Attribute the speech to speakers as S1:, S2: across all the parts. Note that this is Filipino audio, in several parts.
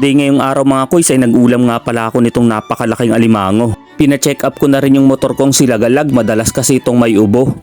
S1: Di ngayong araw mga kuys ay nag-ulam nga pala ako nitong napakalaking alimango. Pina-check up ko na rin yung motor kong silagalag madalas kasi itong may ubo.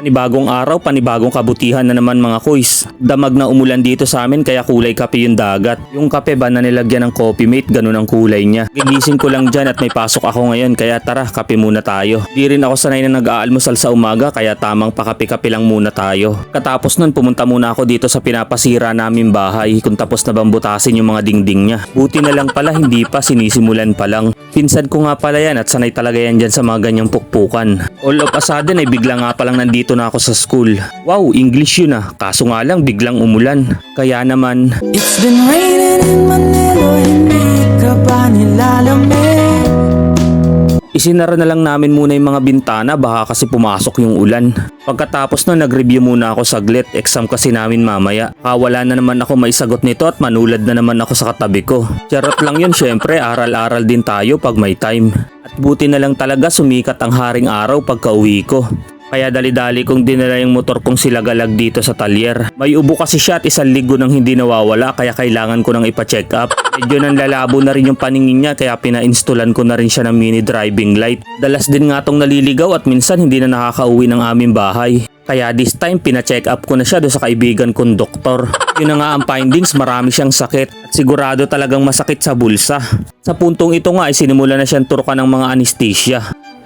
S1: Panibagong araw, panibagong kabutihan na naman mga kuys. Damag na umulan dito sa amin kaya kulay kape yung dagat. Yung kape ba na nilagyan ng coffee mate, ganun ang kulay niya. Gigising ko lang dyan at may pasok ako ngayon kaya tara, kape muna tayo. Di rin ako sanay na nag-aalmusal sa umaga kaya tamang pakape-kape lang muna tayo. Katapos nun pumunta muna ako dito sa pinapasira namin bahay kung tapos na bang butasin yung mga dingding niya. Buti na lang pala hindi pa sinisimulan pa lang. Pinsan ko nga pala yan at sanay talaga yan dyan sa mga ganyang pukpukan. All of a sudden ay bigla nga palang nandito na ako sa school. Wow, English yun ah. Kaso nga lang biglang umulan. Kaya naman,
S2: It's been raining in Manila,
S1: Isinara na lang namin muna yung mga bintana baka kasi pumasok yung ulan. Pagkatapos na nag-review muna ako saglit, exam kasi namin mamaya. Kawala na naman ako maisagot nito at manulad na naman ako sa katabi ko. Charot lang yun syempre, aral-aral din tayo pag may time. At buti na lang talaga sumikat ang haring araw pagka uwi ko. Kaya dali-dali kong dinala yung motor kong silagalag dito sa talyer. May ubo kasi siya at isang ligo nang hindi nawawala kaya kailangan ko nang ipa-check up. Medyo nang lalabo na rin yung paningin niya kaya pina-installan ko na rin siya ng mini driving light. Dalas din nga tong naliligaw at minsan hindi na nakakauwi ng aming bahay. Kaya this time pina-check up ko na siya do sa kaibigan kong doktor. Yun na nga ang findings, marami siyang sakit at sigurado talagang masakit sa bulsa. Sa puntong ito nga ay sinimula na siyang turukan ng mga anesthesia.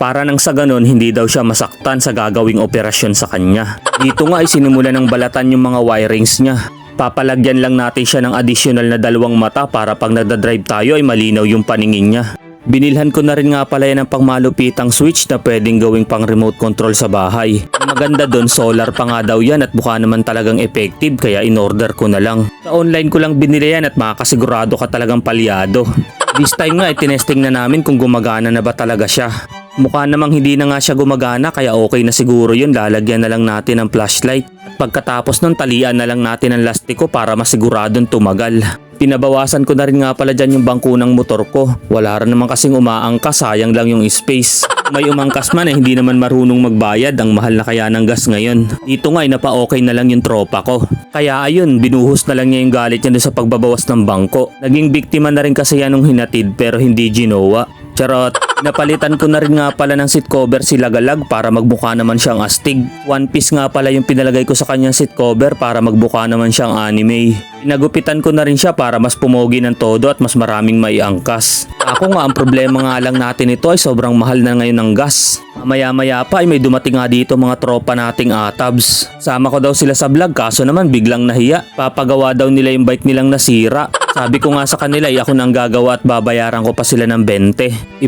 S1: Para nang sa ganon hindi daw siya masaktan sa gagawing operasyon sa kanya. Dito nga ay sinimula ng balatan yung mga wirings niya. Papalagyan lang natin siya ng additional na dalawang mata para pag nagdadrive tayo ay malinaw yung paningin niya. Binilhan ko na rin nga pala yan ng pangmalupitang switch na pwedeng gawing pang remote control sa bahay. Ang maganda doon, solar pa nga daw yan at mukha naman talagang effective kaya in-order ko na lang. Sa online ko lang binili yan at makakasigurado ka talagang palyado. This time nga, itinesting na namin kung gumagana na ba talaga siya. Mukha namang hindi na nga siya gumagana kaya okay na siguro yun. Lalagyan na lang natin ng flashlight. At pagkatapos nun, talian na lang natin ang lastiko para masiguradong tumagal. Pinabawasan ko na rin nga pala dyan yung bangko ng motor ko. Wala rin naman kasing umaangkas, sayang lang yung space. May umangkas man eh, hindi naman marunong magbayad ang mahal na kaya ng gas ngayon. Dito nga ay napa-okay na lang yung tropa ko. Kaya ayun, binuhos na lang niya yung galit niya sa pagbabawas ng bangko. Naging biktima na rin kasi yan nung hinatid pero hindi ginawa. Charot. Napalitan ko na rin nga pala ng seat cover si Lagalag para magbuka naman siyang astig. One piece nga pala yung pinalagay ko sa kanyang seat cover para magbuka naman siyang anime. Pinagupitan ko na rin siya para mas pumogi ng todo at mas maraming maiangkas. Ako nga ang problema nga lang natin ito ay sobrang mahal na ngayon ng gas. Maya maya pa ay may dumating nga dito mga tropa nating atabs. Sama ko daw sila sa vlog kaso naman biglang nahiya. Papagawa daw nila yung bike nilang nasira. Sabi ko nga sa kanila ay ako nang gagawa at babayaran ko pa sila ng 20.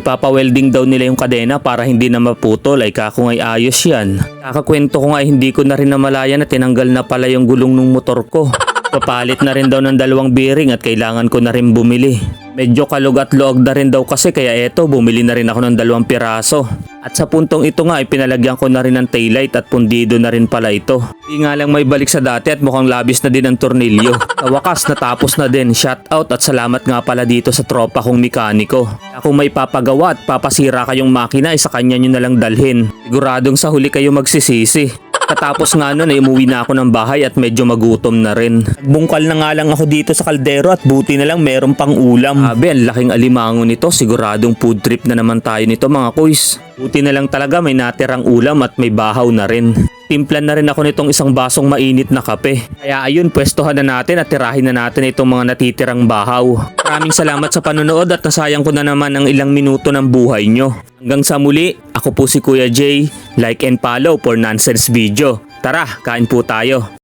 S1: Ipapawelding daw nila yung kadena para hindi na maputol ay kako nga'y ayos yan. Kakakwento ko nga ay hindi ko na rin namalayan na tinanggal na pala yung gulong ng motor ko. Papalit na rin daw ng dalawang bearing at kailangan ko na rin bumili. Medyo kalug at loog na rin daw kasi kaya eto bumili na rin ako ng dalawang piraso. At sa puntong ito nga ay pinalagyan ko na rin ng taillight at pundido na rin pala ito. Di nga lang may balik sa dati at mukhang labis na din ang tornilyo. Sa wakas natapos na din. Shout out at salamat nga pala dito sa tropa kong mekaniko. Kung may papagawa at papasira kayong makina ay sa kanya nyo na lang dalhin. Siguradong sa huli kayo magsisisi. Katapos nga nun ay umuwi na ako ng bahay at medyo magutom na rin. Bungkal na nga lang ako dito sa kaldero at buti na lang meron pang ulam. Abe, ang laking alimango nito. Siguradong food trip na naman tayo nito mga kuys. Buti na lang talaga may natirang ulam at may bahaw na rin. Timplan na rin ako nitong isang basong mainit na kape. Kaya ayun, pwestohan na natin at tirahin na natin itong mga natitirang bahaw. Maraming salamat sa panonood at nasayang ko na naman ang ilang minuto ng buhay nyo. Hanggang sa muli, ako po si Kuya Jay. Like and follow for nonsense video. Tara, kain po tayo.